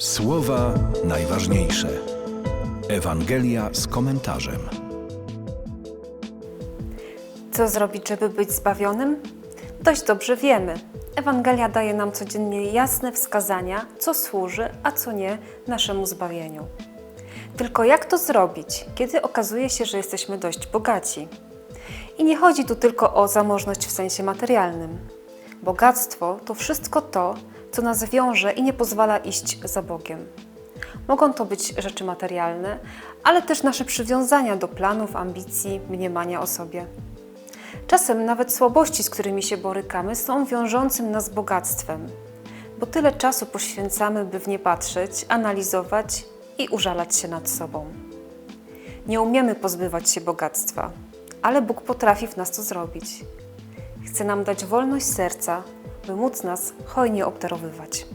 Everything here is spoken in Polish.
Słowa najważniejsze. Ewangelia z komentarzem. Co zrobić, żeby być zbawionym? Dość dobrze wiemy. Ewangelia daje nam codziennie jasne wskazania, co służy, a co nie naszemu zbawieniu. Tylko jak to zrobić, kiedy okazuje się, że jesteśmy dość bogaci? I nie chodzi tu tylko o zamożność w sensie materialnym. Bogactwo to wszystko to, co nas wiąże i nie pozwala iść za Bogiem. Mogą to być rzeczy materialne, ale też nasze przywiązania do planów, ambicji, mniemania o sobie. Czasem nawet słabości, z którymi się borykamy, są wiążącym nas bogactwem, bo tyle czasu poświęcamy, by w nie patrzeć, analizować i użalać się nad sobą. Nie umiemy pozbywać się bogactwa, ale Bóg potrafi w nas to zrobić. Chce nam dać wolność serca, by móc nas hojnie obdarowywać.